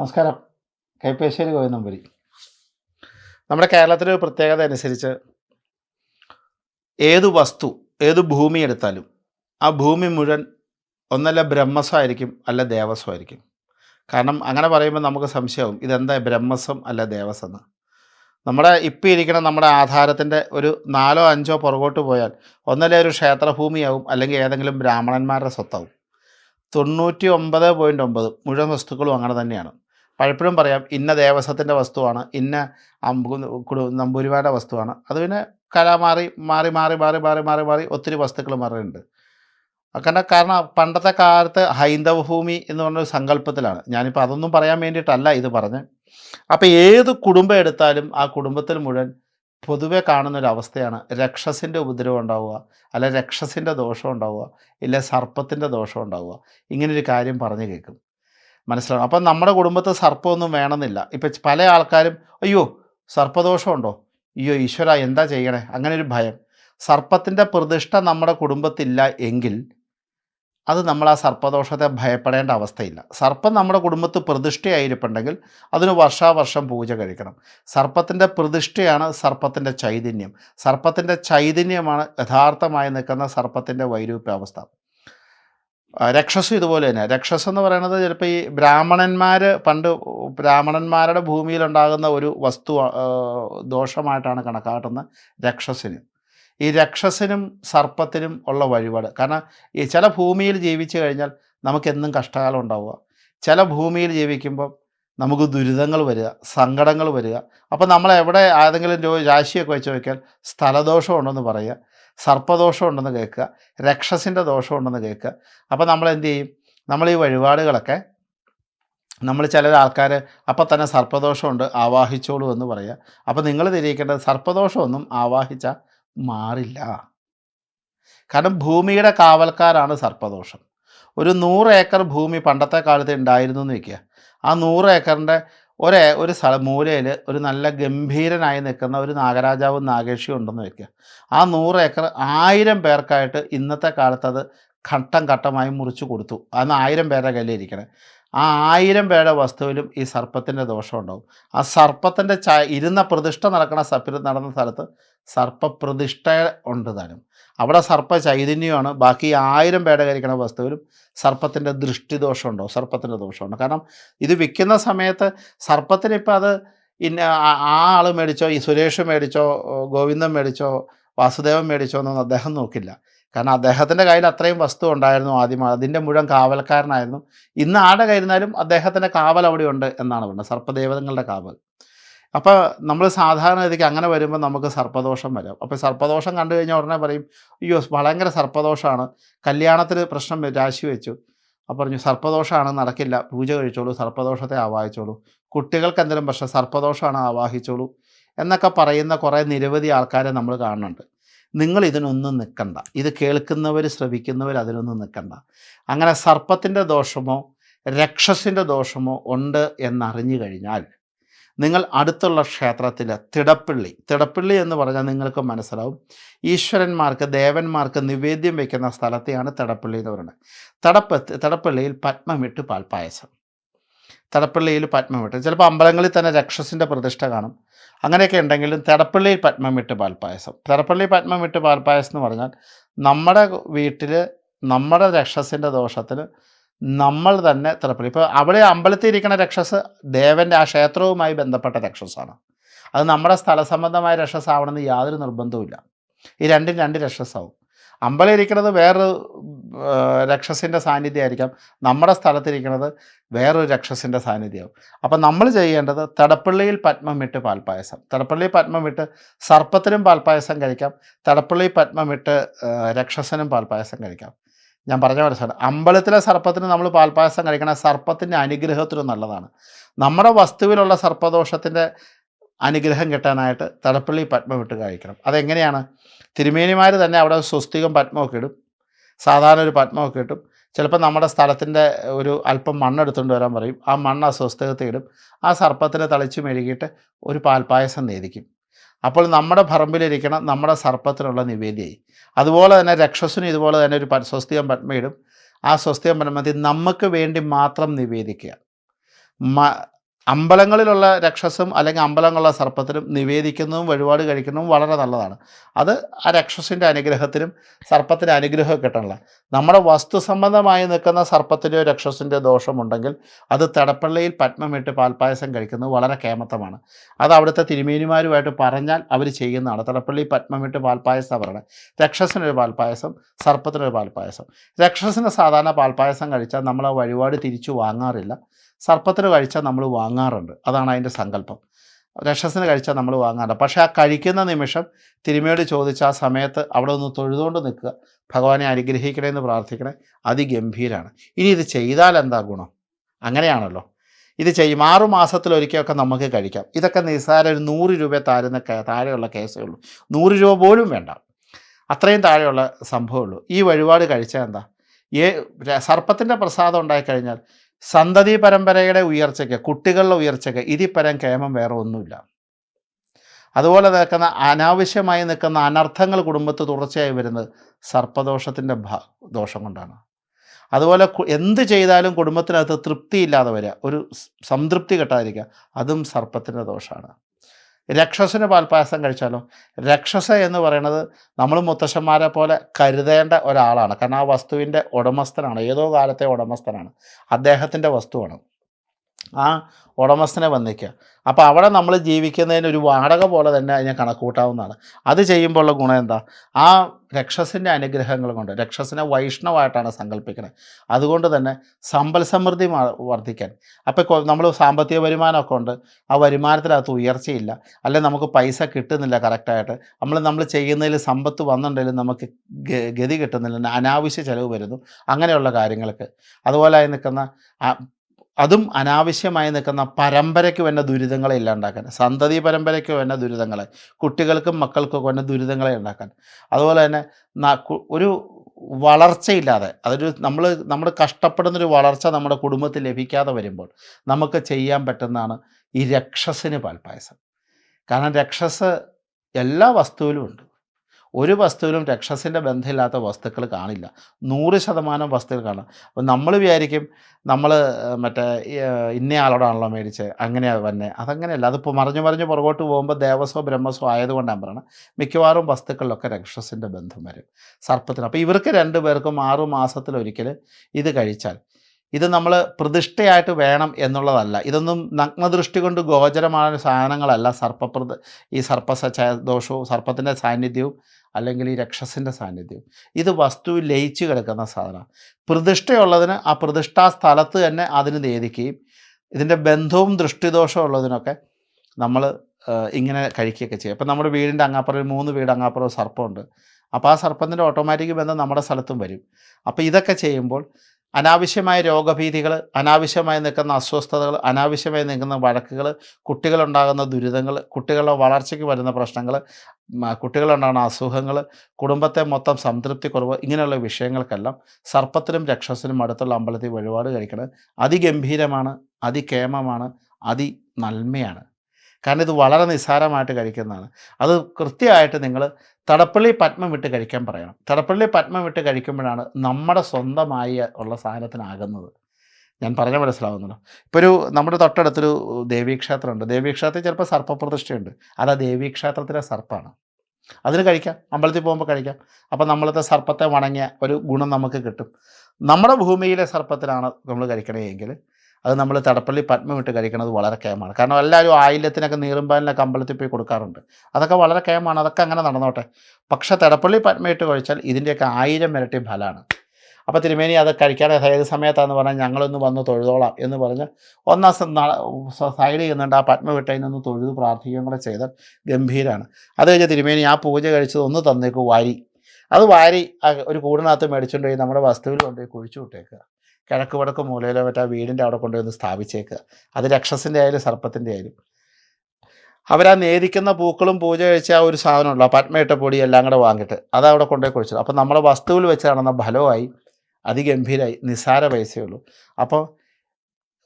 നമസ്കാരം. കൈപ്പേശ്ശേരി ഗോവിന്ദമ്പുരി നമ്മുടെ കേരളത്തിലെ ഒരു പ്രത്യേകത അനുസരിച്ച് ഏത് വസ്തു ഏത് ഭൂമി എടുത്താലും ആ ഭൂമി മുഴുവൻ ഒന്നല്ല ബ്രഹ്മസ്വമായിരിക്കും അല്ല ദേവസ്വമായിരിക്കും. കാരണം അങ്ങനെ പറയുമ്പോൾ നമുക്ക് സംശയമാവും ഇതെന്താ ബ്രഹ്മസ്വം അല്ല ദേവസ്വം എന്ന്. നമ്മുടെ ഇപ്പം ഇരിക്കുന്ന നമ്മുടെ ആധാരത്തിന്റെ ഒരു നാലോ അഞ്ചോ പുറകോട്ട് പോയാൽ ഒന്നല്ല ഒരു ക്ഷേത്രഭൂമിയാവും അല്ലെങ്കിൽ ഏതെങ്കിലും ബ്രാഹ്മണന്മാരുടെ സ്വത്താവും. തൊണ്ണൂറ്റി ഒമ്പത് പോയിന്റ് ഒമ്പത് മുഴുവൻ വസ്തുക്കളും അങ്ങനെ തന്നെയാണ്. പലപ്പോഴും പറയാം ഇന്ന ദേവസ്വത്തിന്റെ വസ്തുവാണ് ഇന്ന അമ്പു നമ്പൂരിമാരുടെ വസ്തുവാണ്. അത് പിന്നെ കല മാറി മാറി മാറി മാറി മാറി മാറി മാറി ഒത്തിരി വസ്തുക്കൾ മാറിയിട്ടുണ്ട് കാരണം കാരണം പണ്ടത്തെ കാലത്ത് ഹൈന്ദവ ഭൂമി എന്ന് പറഞ്ഞൊരു സങ്കല്പത്തിലാണ്. ഞാനിപ്പോൾ അതൊന്നും പറയാൻ വേണ്ടിയിട്ടല്ല ഇത് പറഞ്ഞ് അപ്പോൾ ഏത് കുടുംബം എടുത്താലും ആ കുടുംബത്തിൽ മുഴുവൻ പൊതുവെ കാണുന്ന ഒരു അവസ്ഥയാണ് രക്ഷസിന്റെ ഉപദ്രവം ഉണ്ടാവുക അല്ല രക്ഷസിന്റെ ദോഷം ഉണ്ടാവുക ഇല്ല സർപ്പത്തിന്റെ ദോഷം ഉണ്ടാവുക. ഇങ്ങനൊരു കാര്യം പറഞ്ഞു കേൾക്കും. മനസ്സിലാവും അപ്പം നമ്മുടെ കുടുംബത്തെ സർപ്പമൊന്നും വേണമെന്നില്ല. ഇപ്പം പല ആൾക്കാരും അയ്യോ സർപ്പദോഷമുണ്ടോ? അയ്യോ ഈശ്വര എന്താ ചെയ്യണേ? അങ്ങനെ ഒരു ഭയം. സർപ്പത്തിന്റെ പ്രതിഷ്ഠ നമ്മുടെ കുടുംബത്തില്ല എങ്കിൽ അത് നമ്മൾ ആ സർപ്പദോഷത്തെ ഭയപ്പെടേണ്ട അവസ്ഥയില്ല. സർപ്പം നമ്മുടെ കുടുംബത്ത് പ്രതിഷ്ഠയായിരിപ്പുണ്ടെങ്കിൽ അതിന് വർഷാവർഷം പൂജ കഴിക്കണം. സർപ്പത്തിന്റെ പ്രതിഷ്ഠയാണ് സർപ്പത്തിന്റെ ചൈതന്യം. സർപ്പത്തിന്റെ ചൈതന്യമാണ് യഥാർത്ഥമായി നിൽക്കുന്ന സർപ്പത്തിന്റെ വൈരൂപ്യാവസ്ഥ. രക്ഷസും ഇതുപോലെ തന്നെ. രക്ഷസ് എന്ന് പറയുന്നത് ചിലപ്പോൾ ഈ ബ്രാഹ്മണന്മാർ പണ്ട് ബ്രാഹ്മണന്മാരുടെ ഭൂമിയിലുണ്ടാകുന്ന ഒരു വസ്തു ദോഷമായിട്ടാണ് കണക്കാട്ടുന്നത് രക്ഷസിന് ഈ രക്ഷസിനും സർപ്പത്തിനും ഉള്ള വഴിപാട്. കാരണം ഈ ചില ഭൂമിയിൽ ജീവിച്ചു കഴിഞ്ഞാൽ നമുക്കെന്നും കഷ്ടകാലം ഉണ്ടാവുക. ചില ഭൂമിയിൽ ജീവിക്കുമ്പോൾ നമുക്ക് ദുരിതങ്ങൾ വരിക സങ്കടങ്ങൾ വരിക. അപ്പോൾ നമ്മൾ എവിടെ ഏതെങ്കിലും രാശിയൊക്കെ വെച്ച് നോക്കിയാൽ സ്ഥലദോഷം ഉണ്ടെന്ന് പറയുക. സർപ്പദോഷം ഉണ്ടെന്ന് കേൾക്കുക രക്ഷസിന്റെ ദോഷം ഉണ്ടെന്ന് കേൾക്കുക. അപ്പോൾ നമ്മൾ എന്ത് ചെയ്യും? നമ്മൾ ഈ വഴിപാടുകളൊക്കെ നമ്മൾ ചില ആൾക്കാർ അപ്പം തന്നെ സർപ്പദോഷമുണ്ട് ആവാഹിച്ചോളൂ എന്ന് പറയുക അപ്പോൾ നിങ്ങൾ തിരിയിക്കേണ്ടത് സർപ്പദോഷമൊന്നും ആവാഹിച്ചാൽ മാറില്ല. കാരണം ഭൂമിയുടെ കാവൽക്കാരാണ് സർപ്പദോഷം. ഒരു നൂറ് ഏക്കർ ഭൂമി പണ്ടത്തെ കാലത്ത് ഉണ്ടായിരുന്നു എന്ന് വയ്ക്കുക ആ നൂറ് ഏക്കറിന്റെ ഒരേ ഒരു സ്ഥല മൂലയിൽ ഒരു നല്ല ഗംഭീരനായി നിൽക്കുന്ന ഒരു നാഗരാജാവും നാഗേഷിയും ഉണ്ടെന്ന് വയ്ക്കുക ആ നൂറ് ഏക്കർ ആയിരം പേർക്കായിട്ട് ഇന്നത്തെ കാലത്ത് അത് ഘട്ടം ഘട്ടമായി മുറിച്ചു കൊടുത്തു. അന്ന് ആയിരം പേരുടെ കയ്യിലിരിക്കണേ ആ ആയിരം പേരുടെ വസ്തുവിലും ഈ സർപ്പത്തിന്റെ ദോഷം ഉണ്ടാവും. ആ സർപ്പത്തിന്റെ ച ഇരുന്ന പ്രതിഷ്ഠ നടക്കുന്ന സപ്പിൽ നടന്ന സ്ഥലത്ത് സർപ്പപ്രതിഷ്ഠ ഉണ്ട് താനും. അവിടെ സർപ്പ ചൈതന്യമാണ് ബാക്കി ആയിരം പേരുടെ കഴിക്കുന്ന വസ്തുവിലും സർപ്പത്തിന്റെ ദൃഷ്ടിദോഷമുണ്ടോ സർപ്പത്തിന്റെ ദോഷമുണ്ട് കാരണം ഇത് വിൽക്കുന്ന സമയത്ത് സർപ്പത്തിന് ഇപ്പം അത് ഇന്ന ആ ആൾ മേടിച്ചോ ഈ സുരേഷ് മേടിച്ചോ ഗോവിന്ദൻ മേടിച്ചോ വാസുദേവൻ മേടിച്ചോ എന്നൊന്നും അദ്ദേഹം നോക്കില്ല. കാരണം അദ്ദേഹത്തിന്റെ കയ്യിൽ അത്രയും വസ്തു ഉണ്ടായിരുന്നു ആദ്യം. അതിന്റെ മുഴുവൻ കാവൽക്കാരനായിരുന്നു. ഇന്ന് ആടെ കയ്യിരുന്നാലും അദ്ദേഹത്തിന്റെ കാവൽ അവിടെ ഉണ്ട് എന്നാണ് പറഞ്ഞത്. സർപ്പദേവതങ്ങളുടെ കാവൽ. അപ്പോൾ നമ്മൾ സാധാരണ ഇതിക്ക് അങ്ങനെ വരുമ്പോൾ നമുക്ക് സർപ്പദോഷം വരാം. അപ്പോൾ സർപ്പദോഷം കണ്ടു കഴിഞ്ഞാൽ ഉടനെ പറയും അയ്യോ ഭയങ്കര സർപ്പദോഷമാണ്. കല്യാണത്തിന് പ്രശ്നം രാശി വെച്ചു. അപ്പോൾ പറഞ്ഞു സർപ്പദോഷമാണ് നടക്കില്ല. പൂജ കഴിച്ചോളൂ സർപ്പദോഷത്തെ ആവാഹിച്ചോളൂ. കുട്ടികൾക്ക് എന്തെങ്കിലും പ്രശ്നം സർപ്പദോഷമാണ് ആവാഹിച്ചോളൂ. എന്നൊക്കെ പറയുന്ന കുറേ നിരവധി ആൾക്കാരെ നമ്മൾ കാണുന്നുണ്ട്. നിങ്ങൾ ഇതിനൊന്നും നിൽക്കണ്ട ഇത് കേൾക്കുന്നവർ ശ്രവിക്കുന്നവർ അതിനൊന്നും നിൽക്കണ്ട അങ്ങനെ സർപ്പത്തിന്റെ ദോഷമോ രക്ഷസിന്റെ ദോഷമോ ഉണ്ട് എന്നറിഞ്ഞു കഴിഞ്ഞാൽ നിങ്ങൾ അടുത്തുള്ള ക്ഷേത്രത്തിൽ തിടപ്പള്ളി തിടപ്പള്ളി എന്ന് പറഞ്ഞാൽ നിങ്ങൾക്ക് മനസ്സിലാവും ഈശ്വരന്മാർക്ക് ദേവന്മാർക്ക് നിവേദ്യം വയ്ക്കുന്ന സ്ഥലത്തെയാണ് തിടപ്പള്ളി എന്ന് പറയുന്നത്. തടപ്പ് തിടപ്പള്ളിയിൽ പത്മമിട്ട് പാൽപ്പായസം. തടപ്പിള്ളിയിൽ പത്മമിട്ട്. ചിലപ്പോൾ അമ്പലങ്ങളിൽ തന്നെ രക്ഷസിന്റെ പ്രതിഷ്ഠ കാണും. അങ്ങനെയൊക്കെ ഉണ്ടെങ്കിലും തിടപ്പള്ളിയിൽ പത്മമിട്ട് പാൽപ്പായസം. തിടപ്പള്ളി പത്മമിട്ട് പാൽപ്പായസം എന്ന് പറഞ്ഞാൽ നമ്മുടെ വീട്ടിൽ നമ്മുടെ രക്ഷസിന്റെ ദോഷത്തിന് നമ്മൾ തന്നെ തിടപ്പള്ളി ഇപ്പോൾ അവിടെ അമ്പലത്തിൽ ഇരിക്കുന്ന രക്ഷസ് ദേവന്റെ ആ ക്ഷേത്രവുമായി ബന്ധപ്പെട്ട രക്ഷസാണ്. അത് നമ്മുടെ സ്ഥലസംബന്ധമായ രക്ഷസാവണമെന്ന് യാതൊരു നിർബന്ധവുമില്ല. ഈ രണ്ടും രണ്ട് രക്ഷസാവും. അമ്പലം ഇരിക്കുന്നത് വേറൊരു രക്ഷസിന്റെ സാന്നിധ്യമായിരിക്കാം നമ്മുടെ സ്ഥലത്തിരിക്കുന്നത് വേറൊരു രക്ഷസിന്റെ സാന്നിധ്യമാവും അപ്പം നമ്മൾ ചെയ്യേണ്ടത് തടപ്പള്ളിയിൽ പത്മമിട്ട് പാൽപ്പായസം. തടപ്പള്ളി പത്മമിട്ട് സർപ്പത്തിനും പാൽപ്പായസം കഴിക്കാം. തടപ്പള്ളി പത്മമിട്ട് വിട്ട് രക്ഷസനും പാൽപ്പായസം കഴിക്കാം. ഞാൻ പറഞ്ഞ മനസ്സിലാണ് അമ്പലത്തിലെ സർപ്പത്തിന് നമ്മൾ പാൽപ്പായസം കഴിക്കണ സർപ്പത്തിന്റെ അനുഗ്രഹത്തിനും നല്ലതാണ്. നമ്മുടെ വസ്തുവിലുള്ള സർപ്പദോഷത്തിന്റെ അനുഗ്രഹം കിട്ടാനായിട്ട് തടപ്പള്ളി പത്മമിട്ട് കഴിക്കണം അതെങ്ങനെയാണ്? തിരുമേനിമാർ തന്നെ അവിടെ സ്വസ്തികം പത്മമൊക്കെ ഇടും. സാധാരണ ഒരു പത്മമൊക്കെ ഇട്ടും. ചിലപ്പോൾ നമ്മുടെ സ്ഥലത്തിന്റെ ഒരു അല്പം മണ്ണെടുത്തുകൊണ്ട് വരാൻ പറയും. ആ മണ്ണ് ആ സ്വസ്തകത്തിൽ ഇടും. ആ സർപ്പത്തിനെ തളിച്ച് മെഴുകിയിട്ട് ഒരു പാൽപ്പായസം നേദിക്കും അപ്പോൾ നമ്മുടെ പറമ്പിലിരിക്കണം നമ്മുടെ സർപ്പത്തിനുള്ള നിവേദ്യമായി അതുപോലെ തന്നെ രക്ഷസിനും ഇതുപോലെ തന്നെ ഒരു സ്വസ്തികം പത്മയിടും ആ സ്വസ്തികം പത്മത്തിൽ നമുക്ക് വേണ്ടി മാത്രം നിവേദിക്കുക. അമ്പലങ്ങളിലുള്ള രക്ഷസും അല്ലെങ്കിൽ അമ്പലങ്ങളുള്ള സർപ്പത്തിനും നിവേദിക്കുന്നതും വഴിപാട് കഴിക്കുന്നതും വളരെ നല്ലതാണ്. അത് ആ രക്ഷസിന്റെ അനുഗ്രഹത്തിനും സർപ്പത്തിന്റെ അനുഗ്രഹം കിട്ടണില്ല നമ്മുടെ വസ്തു സംബന്ധമായി നിൽക്കുന്ന സർപ്പത്തിന്റെയോ രക്ഷസിന്റെയോ ദോഷമുണ്ടെങ്കിൽ അത് തടപ്പള്ളിയിൽ പത്മമിട്ട് പാൽപ്പായസം കഴിക്കുന്നത് വളരെ കേമത്തമാണ്. അത് അവിടുത്തെ തിരുമേനിമാരുമായിട്ട് പറഞ്ഞാൽ അവർ ചെയ്യുന്നതാണ്. തടപ്പള്ളി പത്മമിട്ട് പാൽപ്പായസം പറയണത് രക്ഷസിനൊരു പാൽപ്പായസം സർപ്പത്തിനൊരു പാൽപ്പായസം. രക്ഷസിന് സാധാരണ പാൽപ്പായസം കഴിച്ചാൽ നമ്മൾ ആ വഴിപാട് തിരിച്ചു വാങ്ങാറില്ല. സർപ്പത്തിന് കഴിച്ചാൽ നമ്മൾ വാങ്ങാറുണ്ട്. അതാണ് അതിന്റെ സങ്കല്പം. രക്ഷസിന് കഴിച്ചാൽ നമ്മൾ വാങ്ങാറുണ്ട്. പക്ഷേ ആ കഴിക്കുന്ന നിമിഷം തിരുമയോട് ചോദിച്ച ആ സമയത്ത് അവിടെ ഒന്ന് തൊഴുതുകൊണ്ട് നിൽക്കുക. ഭഗവാനെ അനുഗ്രഹിക്കണേ എന്ന് പ്രാർത്ഥിക്കണേ. അതിഗംഭീരാണ്. ഇനി ഇത് ചെയ്താൽ എന്താ ഗുണം? അങ്ങനെയാണല്ലോ. ഇത് ചെയ്യും. ആറു മാസത്തിലൊരിക്കലൊക്കെ നമുക്ക് കഴിക്കാം. ഇതൊക്കെ നിസ്സാര ഒരു നൂറ് രൂപ താരുന്ന താഴെയുള്ള കേസേ ഉള്ളൂ. നൂറ് രൂപ പോലും വേണ്ട. അത്രയും താഴെയുള്ള സംഭവമുള്ളൂ ഈ വഴിപാട് കഴിച്ചാൽ എന്താ? ഏ സർപ്പത്തിന്റെ പ്രസാദം ഉണ്ടായിക്കഴിഞ്ഞാൽ സന്തതി പരമ്പരയുടെ ഉയർച്ചയ്ക്ക് കുട്ടികളുടെ ഉയർച്ചയ്ക്ക് ഇതിപ്പരം പരം കേമം വേറെ ഒന്നുമില്ല. അതുപോലെ നിൽക്കുന്ന അനാവശ്യമായി നിൽക്കുന്ന അനർത്ഥങ്ങൾ കുടുംബത്ത് തുടർച്ചയായി വരുന്നത് സർപ്പദോഷത്തിന്റെ ഭ ദോഷം കൊണ്ടാണ്. അതുപോലെ എന്ത് ചെയ്താലും കുടുംബത്തിനകത്ത് തൃപ്തിയില്ലാതെ വരിക ഒരു സംതൃപ്തി കിട്ടാതിരിക്കുക അതും സർപ്പത്തിന്റെ ദോഷമാണ്. രക്ഷസിന് പാൽപ്പായസം കഴിച്ചാലോ? രക്ഷസ എന്ന് പറയുന്നത് നമ്മൾ മുത്തശ്ശന്മാരെ പോലെ കരുതേണ്ട ഒരാളാണ്. കാരണം ആ വസ്തുവിന്റെ ഉടമസ്ഥനാണ്. ഏതോ കാലത്തെ ഉടമസ്ഥനാണ്. അദ്ദേഹത്തിന്റെ വസ്തുവാണ്. ആ ഉടമസ്ഥനെ വന്നിക്കുക അപ്പോൾ അവിടെ നമ്മൾ ജീവിക്കുന്നതിന് ഒരു വാടക പോലെ തന്നെ അതിനെ കണക്കൂട്ടാവുന്നതാണ് അത് ചെയ്യുമ്പോൾ ഉള്ള ഗുണം എന്താ? ആ രക്ഷസിന്റെ അനുഗ്രഹങ്ങൾ കൊണ്ട് രക്ഷസിനെ വൈഷ്ണവായിട്ടാണ് സങ്കല്പിക്കുന്നത് അതുകൊണ്ട് തന്നെ സമ്പൽ സമൃദ്ധി വർദ്ധിക്കാൻ. അപ്പോൾ നമ്മൾ സാമ്പത്തിക വരുമാനമൊക്കെ ഉണ്ട്. ആ വരുമാനത്തിനകത്ത് ഉയർച്ചയില്ല. അല്ലെങ്കിൽ നമുക്ക് പൈസ കിട്ടുന്നില്ല കറക്റ്റായിട്ട്. നമ്മൾ നമ്മൾ ചെയ്യുന്നതിൽ സമ്പത്ത് വന്നിട്ടുണ്ടെങ്കിലും നമുക്ക് ഗതി കിട്ടുന്നില്ല. അനാവശ്യ ചിലവ് വരുന്നു. അങ്ങനെയുള്ള കാര്യങ്ങൾക്ക്. അതുപോലെ ആയി നിൽക്കുന്ന അതും അനാവശ്യമായി നിൽക്കുന്ന പരമ്പരയ്ക്ക് വന്ന ദുരിതങ്ങളെ ഇല്ലാണ്ടാക്കാൻ സന്തതി പരമ്പരയ്ക്ക് വന്ന ദുരിതങ്ങളെ കുട്ടികൾക്കും മക്കൾക്കും വന്ന ദുരിതങ്ങളെ ഉണ്ടാക്കാൻ. അതുപോലെ തന്നെ ഒരു വളർച്ചയില്ലാതെ അതൊരു നമ്മൾ നമ്മൾ കഷ്ടപ്പെടുന്നൊരു വളർച്ച നമ്മുടെ കുടുംബത്തിൽ ലഭിക്കാതെ വരുമ്പോൾ നമുക്ക് ചെയ്യാൻ പറ്റുന്നതാണ് ഈ രക്ഷസിന് പാൽപ്പായസം കാരണം രക്ഷസ് എല്ലാ വസ്തുവിലും ഉണ്ട്. ഒരു വസ്തുവിലും രക്ഷസിന്റെ ബന്ധമില്ലാത്ത വസ്തുക്കൾ കാണില്ല. നൂറ് ശതമാനം വസ്തുക്കൾ കാണാം. അപ്പം നമ്മൾ വിചാരിക്കും നമ്മൾ മറ്റേ ഇന്നയാളോടാണല്ലോ മേടിച്ചത് അങ്ങനെയാണ് വന്നെ. അതങ്ങനെയല്ല. അതിപ്പോൾ മറിഞ്ഞു മറിഞ്ഞ് പുറകോട്ട് പോകുമ്പോൾ ദേവസ്വോ ബ്രഹ്മസ്വോ ആയതുകൊണ്ടാണ് പറയണം. മിക്കവാറും വസ്തുക്കളിലൊക്കെ രക്ഷസിന്റെ ബന്ധം വരും. സർപ്പത്തിന്. അപ്പോൾ ഇവർക്ക് രണ്ട് പേർക്കും ആറു മാസത്തിലൊരിക്കൽ ഇത് കഴിച്ചാൽ ഇത് നമ്മൾ പ്രതിഷ്ഠയായിട്ട് വേണം എന്നുള്ളതല്ല. ഇതൊന്നും നഗ്നദൃഷ്ടി കൊണ്ട് ഗോചരമായ സാധനങ്ങളല്ല. സർപ്പപ്രദ ഈ സർപ്പ ദോഷവും സർപ്പത്തിന്റെ സാന്നിധ്യവും അല്ലെങ്കിൽ ഈ രക്ഷസിന്റെ സാന്നിധ്യവും. ഇത് വസ്തു ലയിച്ചു കിടക്കുന്ന സാധനം പ്രതിഷ്ഠയുള്ളതിന് ആ പ്രതിഷ്ഠാ സ്ഥലത്ത് തന്നെ അതിന് നേദിക്കുകയും ഇതിന്റെ ബന്ധവും ദൃഷ്ടിദോഷവും ഉള്ളതിനൊക്കെ നമ്മൾ ഇങ്ങനെ കഴിക്കുകയൊക്കെ ചെയ്യും. അപ്പം നമ്മുടെ വീടിന്റെ അങ്ങാപ്പുറം മൂന്ന് വീട് അങ്ങാപ്പുറം സർപ്പമുണ്ട്. അപ്പോൾ ആ സർപ്പത്തിന്റെ ഓട്ടോമാറ്റിക് ബന്ധം നമ്മുടെ സ്ഥലത്തും വരും. അപ്പോൾ ഇതൊക്കെ ചെയ്യുമ്പോൾ അനാവശ്യമായ രോഗഭീതികൾ അനാവശ്യമായി നിൽക്കുന്ന അസ്വസ്ഥതകൾ അനാവശ്യമായി നിൽക്കുന്ന വഴക്കുകൾ കുട്ടികളുണ്ടാകുന്ന ദുരിതങ്ങൾ കുട്ടികളുടെ വളർച്ചയ്ക്ക് വരുന്ന പ്രശ്നങ്ങൾ കുട്ടികളുണ്ടാകുന്ന അസുഖങ്ങൾ കുടുംബത്തെ മൊത്തം സംതൃപ്തി കുറവ് ഇങ്ങനെയുള്ള വിഷയങ്ങൾക്കെല്ലാം സർപ്പത്തിനും രക്ഷസിനും അടുത്തുള്ള അമ്പലത്തിൽ വഴിപാട് കഴിക്കുന്നത് അതിഗംഭീരമാണ് അതികേമമാണ് അതി നന്മയാണ് കാരണം ഇത് വളരെ നിസ്സാരമായിട്ട് കഴിക്കുന്നതാണ്. അത് കൃത്യമായിട്ട് നിങ്ങൾ തടപ്പള്ളി പത്മം വിട്ട് കഴിക്കാൻ പറയണം. തടപ്പള്ളി പത്മം വിട്ട് കഴിക്കുമ്പോഴാണ് നമ്മുടെ സ്വന്തമായി ഉള്ള സാധനത്തിനാകുന്നത്. ഞാൻ പറഞ്ഞ മനസ്സിലാവുന്നുണ്ടോ? ഇപ്പോൾ ഒരു നമ്മുടെ തൊട്ടടുത്തൊരു ദേവീക്ഷേത്രമുണ്ട്. ദേവീക്ഷേത്രത്തിൽ ചിലപ്പോൾ സർപ്പപ്രതിഷ്ഠയുണ്ട്. അത് ആ ദേവീക്ഷേത്രത്തിലെ സർപ്പമാണ് അതിന് കഴിക്കാം. അമ്പലത്തിൽ പോകുമ്പോൾ കഴിക്കാം. അപ്പം നമ്മളത്തെ സർപ്പത്തെ വണങ്ങിയ ഒരു ഗുണം നമുക്ക് കിട്ടും. നമ്മുടെ ഭൂമിയിലെ സർപ്പത്തിലാണ് നമ്മൾ കഴിക്കണേ എങ്കിൽ അത് നമ്മൾ തടപ്പള്ളി പത്മമിട്ട് കഴിക്കുന്നത് വളരെ കേമാണ് കാരണം എല്ലാവരും ആയില്യത്തിനൊക്കെ നീറുമ്പാലിനൊക്കെ അമ്പലത്തിൽ പോയി കൊടുക്കാറുണ്ട്. അതൊക്കെ വളരെ കേമാണ് അതൊക്കെ അങ്ങനെ നടന്നോട്ടെ. പക്ഷേ തടപ്പള്ളി പത്മയിട്ട് കഴിച്ചാൽ ഇതിന്റെയൊക്കെ ആയിരം ഇരട്ടി ഫലമാണ്. അപ്പോൾ തിരുമേനി അത് കഴിക്കാൻ ഏത് സമയത്താണെന്ന് പറഞ്ഞാൽ ഞങ്ങളൊന്ന് വന്ന് തൊഴുതോളാം എന്ന് പറഞ്ഞ് ഒന്നാം സൈഡ് ചെയ്യുന്നുണ്ട് ആ പത്മ വിട്ടതിനൊന്ന് തൊഴുത് പ്രാർത്ഥിക്കുകയും കൂടെ ചെയ്താൽ ഗംഭീരമാണ് അത് കഴിഞ്ഞ് തിരുമേനി ആ പൂജ കഴിച്ചത് ഒന്ന് തന്നേക്ക് വാരി. അത് വാരി ഒരു കൂടിനകത്ത് മേടിച്ചുകൊണ്ട് പോയി നമ്മുടെ വസ്തുവിൽ കൊണ്ടുപോയി കുഴിച്ചു വിട്ടേക്കുക. കിഴക്ക് വടക്ക് മൂലയിലോ മറ്റേ വീടിന്റെ അവിടെ കൊണ്ടുവന്ന് സ്ഥാപിച്ചേക്കുക അത് രക്ഷസിന്റെ ആയാലും സർപ്പത്തിന്റെ ആയാലും. അവരാ നേരിക്കുന്ന പൂക്കളും പൂജ കഴിച്ച ആ ഒരു സാധനമുള്ള പത്മയിട്ട പൊടി എല്ലാം കൂടെ വാങ്ങിയിട്ട് അത് അവിടെ കൊണ്ടുപോയി കുഴിച്ചത് അപ്പോൾ നമ്മളെ വസ്തുവിൽ വെച്ച് നടന്ന ഫലമായി അതിഗംഭീരമായി നിസ്സാര പൈസയുള്ളൂ അപ്പോൾ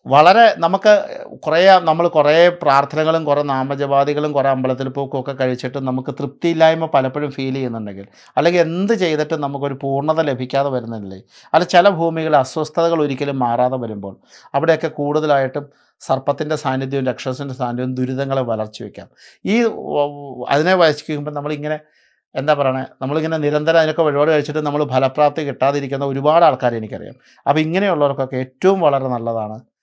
വളരെ നമുക്ക് കുറേ നമ്മൾ കുറേ പ്രാർത്ഥനകളും കുറേ നാമജപാദികളും കുറേ അമ്പലത്തിൽ പോക്കും കഴിച്ചിട്ട് നമുക്ക് തൃപ്തിയില്ലായ്മ പലപ്പോഴും ഫീൽ ചെയ്യുന്നുണ്ടെങ്കിൽ അല്ലെങ്കിൽ എന്ത് ചെയ്തിട്ടും നമുക്കൊരു പൂർണത ലഭിക്കാതെ വരുന്നില്ലേ അല്ല ചില ഭൂമികളിൽ അസ്വസ്ഥതകൾ ഒരിക്കലും മാറാതെ വരുമ്പോൾ അവിടെയൊക്കെ കൂടുതലായിട്ടും സർപ്പത്തിന്റെ സാന്നിധ്യവും രക്ഷസിന്റെ സാന്നിധ്യവും ദുരിതങ്ങളെ വളർച്ച വയ്ക്കാം. ഈ അതിനെ വഹിക്കുമ്പോൾ നമ്മളിങ്ങനെ എന്താ പറയണേ നമ്മളിങ്ങനെ നിരന്തരം അതിനൊക്കെ വഴിപാട് കഴിച്ചിട്ട് നമ്മൾ ഫലപ്രാപ്തി കിട്ടാതിരിക്കുന്ന ഒരുപാട് ആൾക്കാരെ എനിക്കറിയാം. അപ്പോൾ ഇങ്ങനെയുള്ളവർക്കൊക്കെ ഏറ്റവും വളരെ നല്ലതാണ്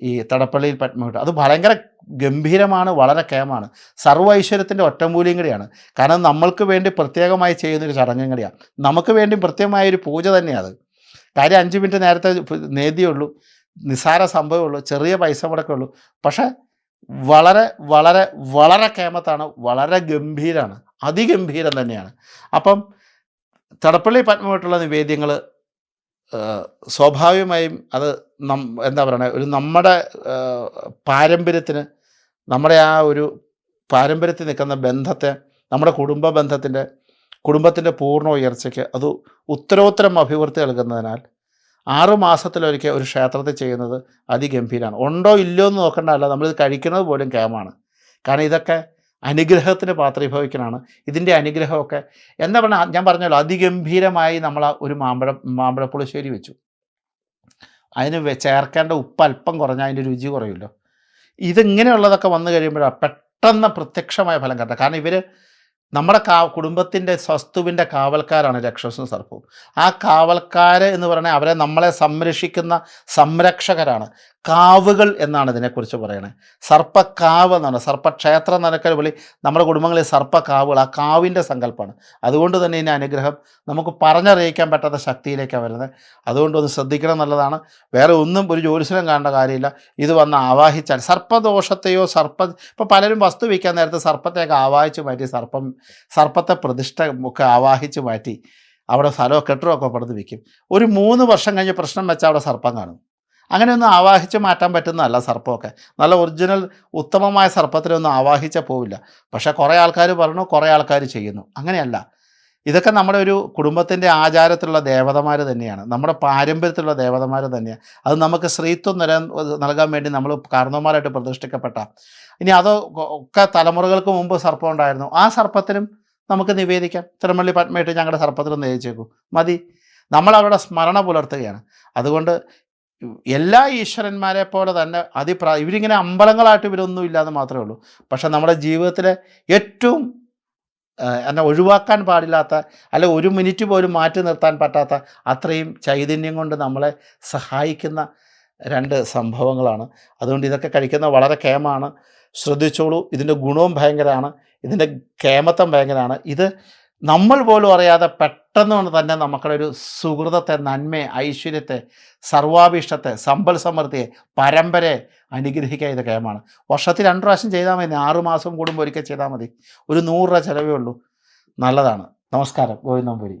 ഈ തടപ്പള്ളിയിൽ പത്മവിട്ട് അത് ഭയങ്കര ഗംഭീരമാണ് വളരെ കേമാണ് സർവ ഐശ്വര്യത്തിന്റെ ഒറ്റമൂല്യം കൂടിയാണ്. കാരണം നമ്മൾക്ക് വേണ്ടി പ്രത്യേകമായി ചെയ്യുന്നൊരു ചടങ്ങും കൂടിയാണ്. നമുക്ക് വേണ്ടി പ്രത്യേകമായ ഒരു പൂജ തന്നെയാണ് കാര്യം അഞ്ച് മിനിറ്റ് നേരത്തെ നേതിയുള്ളൂ നിസ്സാര സംഭവമുള്ളൂ. ചെറിയ പൈസ മുടക്കുള്ളൂ പക്ഷേ വളരെ വളരെ വളരെ കേമത്താണ് വളരെ ഗംഭീരമാണ് അതിഗംഭീരം തന്നെയാണ്. അപ്പം തടപ്പള്ളി പത്മമായിട്ടുള്ള നിവേദ്യങ്ങൾ സ്വാഭാവികമായും അത് നം എന്താ പറയുക ഒരു നമ്മുടെ പാരമ്പര്യത്തിന് നമ്മുടെ ആ ഒരു പാരമ്പര്യത്തിൽ നിൽക്കുന്ന ബന്ധത്തെ നമ്മുടെ കുടുംബ ബന്ധത്തിന്റെ കുടുംബത്തിന്റെ പൂർണ ഉയർച്ചയ്ക്ക് അത് ഉത്തരോത്തരം അഭിവൃദ്ധി നൽകുന്നതിനാൽ ആറു മാസത്തിലൊരിക്കൽ ഒരു ക്ഷേത്രത്തിൽ ചെയ്യുന്നത് അതിഗംഭീരമാണ് ഉണ്ടോ ഇല്ലയോ എന്ന് നോക്കേണ്ടതല്ല. നമ്മളിത് കഴിക്കുന്നത് പോലും കേമാണ്. കാരണം ഇതൊക്കെ അനുഗ്രഹത്തിന് പാത്രീഭവിക്കണമാണ് ഇതിന്റെ അനുഗ്രഹമൊക്കെ എന്താ പറഞ്ഞാൽ ഞാൻ പറഞ്ഞല്ലോ അതിഗംഭീരമായി നമ്മൾ ഒരു മാമ്പഴ മാമ്പഴപ്പുളിശ്ശേരി വെച്ചു. അതിന് ചേർക്കേണ്ട ഉപ്പ് അല്പം കുറഞ്ഞാൽ അതിന്റെ രുചി കുറയുമല്ലോ. ഇതിങ്ങനെയുള്ളതൊക്കെ വന്നു കഴിയുമ്പോഴാണ് പെട്ടെന്ന് പ്രത്യക്ഷമായ ഫലം കണ്ടത്. കാരണം ഇവർ നമ്മുടെ കാ കുടുംബത്തിന്റെ സ്വസ്തുവിന്റെ കാവൽക്കാരാണ് രക്ഷസും സർപ്പവും. ആ കാവൽക്കാർ എന്ന് പറഞ്ഞാൽ അവരെ നമ്മളെ സംരക്ഷിക്കുന്ന സംരക്ഷകരാണ്. കാവുകൾ എന്നാണ് ഇതിനെക്കുറിച്ച് പറയണത് സർപ്പക്കാവ് എന്നാണ്. സർപ്പക്ഷേത്രം എന്നൊക്കെ വിളി നമ്മുടെ കുടുംബങ്ങളിൽ സർപ്പക്കാവുകൾ ആ കാവിന്റെ സങ്കല്പമാണ്. അതുകൊണ്ട് തന്നെ ഇതിന്റെ അനുഗ്രഹം നമുക്ക് പറഞ്ഞറിയിക്കാൻ പറ്റാത്ത ശക്തിയിലേക്കാണ് വരുന്നത്. അതുകൊണ്ട് ഒന്ന് ശ്രദ്ധിക്കണം എന്നുള്ളതാണ്. വേറെ ഒന്നും ഒരു ജ്യോത്സ്യം കാണേണ്ട കാര്യമില്ല. ഇത് വന്ന് ആവാഹിച്ചാൽ സർപ്പദോഷത്തെയോ സർപ്പ ഇപ്പോൾ പലരും വസ്തു വയ്ക്കാൻ നേരത്തെ സർപ്പത്തെയൊക്കെ ആവാഹിച്ച് മാറ്റി സർപ്പം സർപ്പത്തെ പ്രതിഷ്ഠ ഒക്കെ ആവാഹിച്ച് മാറ്റി അവിടെ സ്ഥലമോ കെട്ടിടമൊക്കെ പടുത്ത് വയ്ക്കും ഒരു മൂന്ന് വർഷം കഴിഞ്ഞ് പ്രശ്നം വെച്ചാൽ അവിടെ സർപ്പം കാണും. അങ്ങനെയൊന്നും ആവാഹിച്ച് മാറ്റാൻ പറ്റുന്നതല്ല സർപ്പമൊക്കെ. നല്ല ഒറിജിനൽ ഉത്തമമായ സർപ്പത്തിനൊന്നും ആവാഹിച്ചാൽ പോവില്ല. പക്ഷേ കുറേ ആൾക്കാർ പറഞ്ഞു കുറേ ആൾക്കാർ ചെയ്യുന്നു. അങ്ങനെയല്ല. ഇതൊക്കെ നമ്മുടെ ഒരു കുടുംബത്തിന്റെ ആചാരത്തിലുള്ള ദേവതമാർ തന്നെയാണ്. നമ്മുടെ പാരമ്പര്യത്തിലുള്ള ദേവതമാർ തന്നെയാണ് അത് നമുക്ക് സ്ത്രീത്വം നില നൽകാൻ വേണ്ടി നമ്മൾ കാരണവന്മാരായിട്ട് പ്രതിഷ്ഠിക്കപ്പെട്ട. ഇനി അത് ഒക്കെ തലമുറകൾക്ക് മുമ്പ് സർപ്പം ഉണ്ടായിരുന്നു. ആ സർപ്പത്തിനും നമുക്ക് നിവേദിക്കാം. തിരുമല്ലി പത്മയിട്ട് ഞങ്ങളുടെ സർപ്പത്തിലും നിവേദിച്ചേക്കും മതി. നമ്മൾ അവരുടെ സ്മരണ പുലർത്തുകയാണ്. അതുകൊണ്ട് എല്ലാ ഈശ്വരന്മാരെ പോലെ തന്നെ അതിപ്രാ ഇവരിങ്ങനെ അമ്പലങ്ങളായിട്ട് ഇവരൊന്നും ഇല്ലാന്ന് മാത്രമേ ഉള്ളൂ. പക്ഷെ നമ്മുടെ ജീവിതത്തിലെ ഏറ്റവും എന്നെ ഒഴിവാക്കാൻ പാടില്ലാത്ത അല്ലെ ഒരു മിനിറ്റ് പോലും മാറ്റി നിർത്താൻ പറ്റാത്ത അത്രയും ചൈതന്യം കൊണ്ട് നമ്മളെ സഹായിക്കുന്ന രണ്ട് സംഭവങ്ങളാണ്. അതുകൊണ്ട് ഇതൊക്കെ കഴിക്കുന്ന വളരെ കേമാണ് ശ്രദ്ധിച്ചോളൂ. ഇതിന്റെ ഗുണവും ഭയങ്കരമാണ്. ഇതിന്റെ കേമത്വം ഭയങ്കരമാണ്. ഇത് നമ്മൾ പോലും അറിയാതെ പെട്ടെന്ന് തന്നെ നമുക്കുടെ ഒരു സുഹൃതത്തെ നന്മയെ ഐശ്വര്യത്തെ സർവാഭീഷ്ടത്തെ സമ്പൽ സമൃദ്ധിയെ പരമ്പരയെ അനുഗ്രഹിക്കുക ഇത് കേമാണ്. വർഷത്തിൽ രണ്ട് പ്രാവശ്യം ചെയ്താൽ മതി. ആറുമാസം കൂടുമ്പോൾ ഒരിക്കൽ ചെയ്താൽ മതി. ഒരു നൂറ് രൂപ ചിലവേ ഉള്ളൂ. നല്ലതാണ്. നമസ്കാരം. ഗോവിന്ദംപുരി